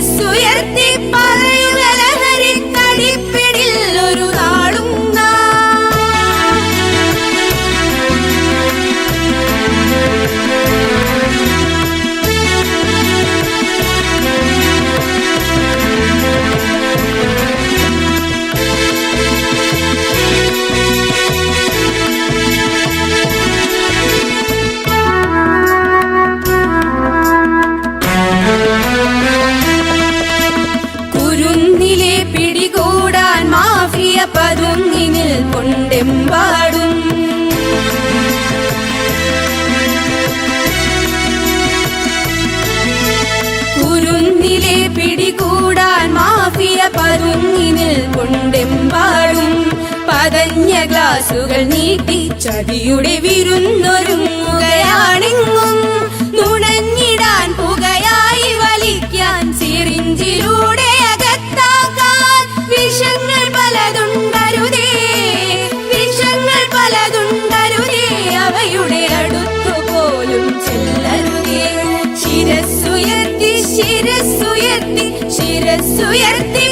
ശിരസ്സുയർത്തി പറയുക മാഫിയ പതുങ്ങിനിൽ കൊണ്ടെമ്പാടും. കുരുന്നിലെ പിടികൂടാൻ മാഫിയ പതുങ്ങിനിൽ കൊണ്ടെമ്പാടും. പതഞ്ഞ ഗ്ലാസുകൾ നീട്ടി ചതിയുടെ വിരുന്നൊരുങ്ങുകയാണെങ്ങും ശിരസ്സുയർത്തി ശിരസ്സുയർത്തി